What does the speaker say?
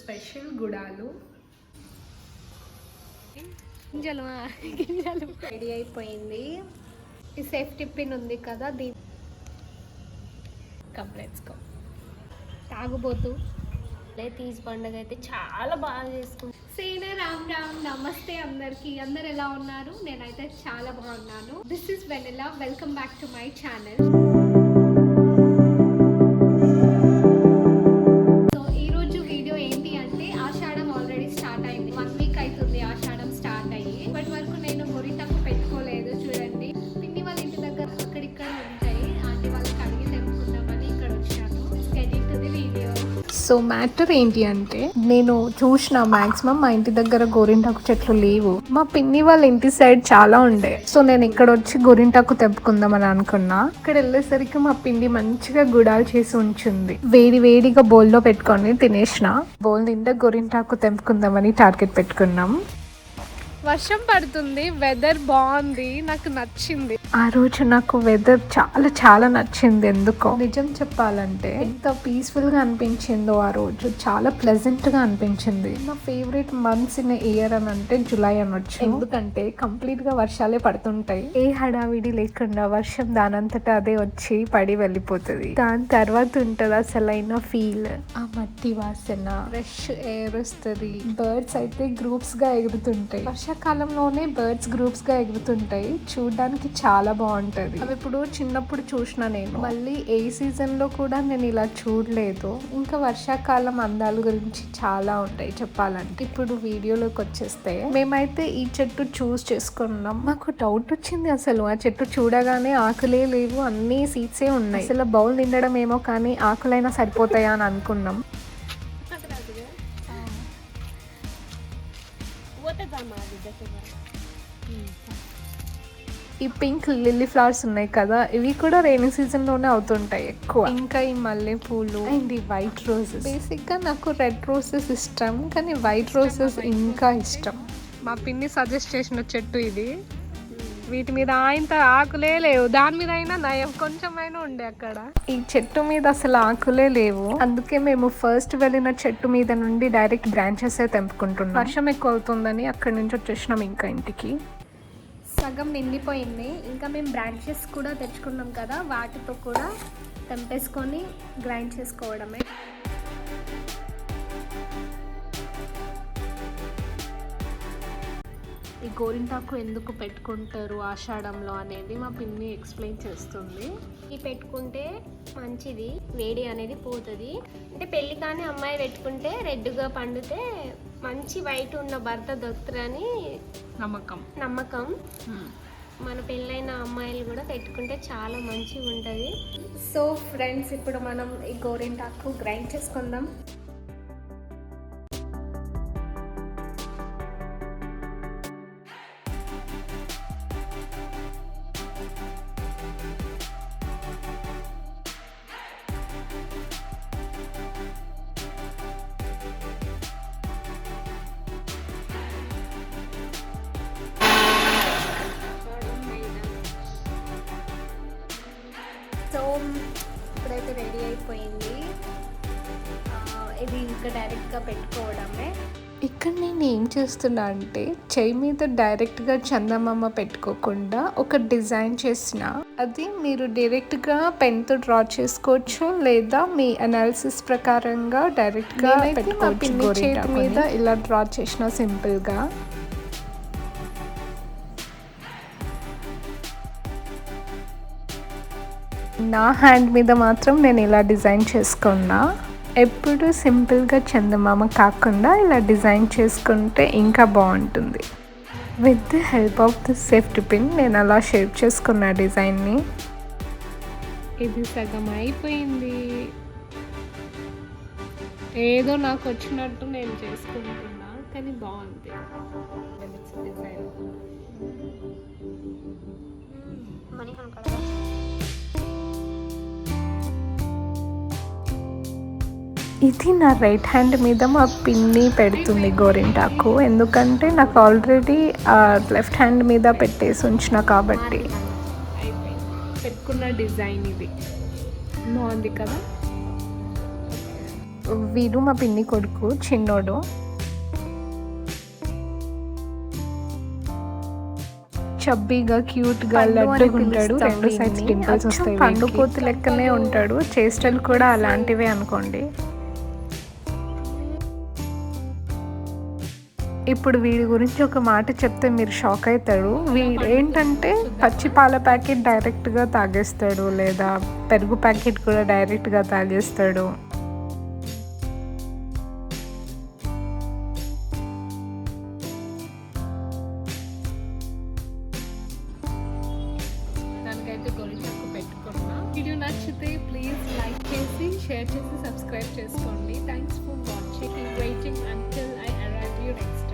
Special గుడాలు. గింజలు గింజలు. రెడీ అయిపోయింది. ఈ సేఫ్టీ పిన్ ఉంది కదా దీని కంప్లైంట్స్కో తాగుబోతు. తీసి పండుగ అయితే చాలా బాగా చేసుకుంటాం సేనా రామ్ రామ్ నమస్తే అందరికి. అందరు ఎలా ఉన్నారు? నేనైతే చాలా బాగున్నాను. This is Vanilla welcome back to my channel so matter ఏంటి అంటే నేను చూసిన మాక్సిమం మా ఇంటి దగ్గర గోరింటాకు చెట్లు లేవు. మా పిన్ని వాళ్ళ ఇంటి సైడ్ చాలా ఉండే. సో నేను ఇక్కడ వచ్చి గోరింటాకు తెప్పుకుందామని అనుకున్నా. ఇక్కడ వెళ్ళేసరికి మా పిండి మంచిగా గుడాలు చేసి ఉంచింది. వేడి వేడిగా బౌల్లో పెట్టుకొని తినేసిన. బౌల్ నిండా గోరింటాకు తెంపుకుందామని టార్గెట్ పెట్టుకున్నాం. వర్షం పడుతుంది వెదర్ బాగుంది నాకు నచ్చింది. ఆ రోజు నాకు వెదర్ చాలా చాలా నచ్చింది. ఎందుకో? నిజం చెప్పాలంటే ఎంత పీస్ఫుల్గా అనిపించిందో ఆ రోజు. చాలా ప్లెజెంట్గా అనిపించింది. నా ఫేవరెట్ మంత్స్ ఇన్ ఇయర్ అని అంటే జులై అనొచ్చు. ఎందుకంటే కంప్లీట్గా వర్షాలే పడుతుంటాయి. ఏ హడావిడి లేకుండా వర్షం దానంతటా అదే వచ్చి పడి వెళ్ళిపోతుంది. దాని తర్వాత ఉంటది అసలైన ఫీల్ ఆ మట్టి వాసన ఫ్రెష్ ఎయిర్ వస్తుంది. బర్డ్స్ అయితే గ్రూప్స్గా ఎగురుతుంటాయి. వర్షాకాలంలోనే బర్డ్స్ గ్రూప్స్గా ఎగురుతుంటాయి. చూడడానికి చాలా బాగుంటది. అవి ఇప్పుడు చిన్నప్పుడు చూసిన నేను. మళ్ళీ ఏ సీజన్లో కూడా నేను ఇలా చూడలేదు. ఇంకా వర్షాకాలం అందాల గురించి చాలా ఉంటాయి చెప్పాలంటే. ఇప్పుడు వీడియోలోకి వచ్చేస్తే మేమైతే ఈ చెట్టు చూస్ చేసుకున్నాం. మాకు డౌట్ వచ్చింది అసలు. ఆ చెట్టు చూడగానే ఆకులే లేవు. అన్ని సీడ్సే ఉన్నాయి. అసలు బౌల్ నిండడం ఏమో కానీ ఆకులైనా సరిపోతాయా అని అనుకున్నాం. ఈ పింక్ లిల్లీ ఫ్లవర్స్ ఉన్నాయి కదా ఇవి కూడా రైనీ సీజన్లోనే అవుతుంటాయి ఎక్కువ. ఇంకా ఈ మల్లె పూలు అండ్ ఈ వైట్ రోజెస్ బేసిక్గా నాకు రెడ్ రోజెస్ ఇష్టం కానీ వైట్ రోజెస్ ఇంకా ఇష్టం. మా పిన్ని సజెస్ట్ చేసిన చెట్టు ఇది. వీటి మీద ఆయంత ఆకులే లేవు. దాని మీద అయినా నయం. కొంచెమైనా ఉండే అక్కడ. ఈ చెట్టు మీద అసలు ఆకులే లేవు. అందుకే మేము ఫస్ట్ వెళ్ళిన చెట్టు మీద నుండి డైరెక్ట్ బ్రాంచెస్ తెంపుకుంటున్నాం. వర్షం ఎక్కువ అవుతుందని అక్కడి నుంచి వచ్చేసినాం ఇంకా ఇంటికి. సగం నిండిపోయింది. ఇంకా మేము బ్రాంచెస్ కూడా తెచ్చుకున్నాం కదా. వాటితో కూడా తెంపేసుకొని గ్రైండ్ చేసుకోవడమే. ఈ గోరింటాకు ఎందుకు పెట్టుకుంటారు ఆషాఢంలో అనేది మా పిన్ని ఎక్స్ప్లెయిన్ చేస్తుంది. ఇది పెట్టుకుంటే మంచిది వేడి అనేది పోతుంది. అంటే పెళ్ళి కానీ అమ్మాయి పెట్టుకుంటే రెడ్గా పండితే మంచి వైట్ ఉన్న భర్త దొరుకుతారని నమ్మకం. నమ్మకం. మన పెళ్ళైన అమ్మాయిలు కూడా పెట్టుకుంటే చాలా మంచిగా ఉంటుంది సో ఫ్రెండ్స్ ఇప్పుడు మనం ఈ గోరింటాకు గ్రైండ్ చేసుకుందాం. సో ఇప్పుడైతే రెడీ అయిపోయింది. ఇది ఇంకా డైరెక్ట్గా పెట్టుకోవడమే. ఇక్కడ నేను ఏం చేస్తున్నా అంటే చెయ్యి మీద డైరెక్ట్గా చందమామ పెట్టుకోకుండా ఒక డిజైన్ చేసిన. అది మీరు డైరెక్ట్గా పెన్తో డ్రా చేసుకోవచ్చు లేదా మీ అనాలిసిస్ ప్రకారంగా డైరెక్ట్గా పెట్టుకోవచ్చు మీద ఇలా డ్రా చేసిన సింపుల్గా. నా హ్యాండ్ మీద మాత్రం నేను ఇలా డిజైన్ చేసుకున్నా. ఎప్పుడు సింపుల్గా చందమామ కాకుండా ఇలా డిజైన్ చేసుకుంటే ఇంకా బాగుంటుంది. With the help of the safety pin నేను అలా షేప్ చేసుకున్న డిజైన్ని. ఇది సగం అయిపోయింది. ఏదో నాకు వచ్చినట్టు నేను చేసుకుంటున్నా కానీ బాగుంది. డిజైన్ ఇది నా రైట్ హ్యాండ్ మీద మా పిన్ని పెడుతుంది గోరింటాకు. ఎందుకంటే నాకు ఆల్రెడీ లెఫ్ట్ హ్యాండ్ మీద పెట్టేసి ఉంచిన కాబట్టి. పెట్టుకున్న డిజైన్ ఇది. బాగుంది కదా? వీడు మా పిన్ని కొడుకు చిన్నోడు. చబ్బీగా క్యూట్గా పండు అని లడ్డుగా ఉంటాడు. రెండు సైడ్స్. పింపుల్స్ వస్తాయి పండు పండు కోతి లెక్కనే ఉంటాడు. చేష్టలు కూడా అలాంటివే అనుకోండి. ఇప్పుడు వీడి గురించి ఒక మాట చెప్తే మీరు షాక్ అవుతాడు వీడు ఏంటంటే పచ్చి పాల ప్యాకెట్ డైరెక్ట్గా తాగేస్తాడు లేదా పెరుగు ప్యాకెట్ కూడా డైరెక్ట్గా తాగేస్తాడు. వీడియో నచ్చితే ప్లీజ్ లైక్ చేసి షేర్ చేసి సబ్స్క్రైబ్ చేసుకోండి. Thanks for watching waiting until I arrive you next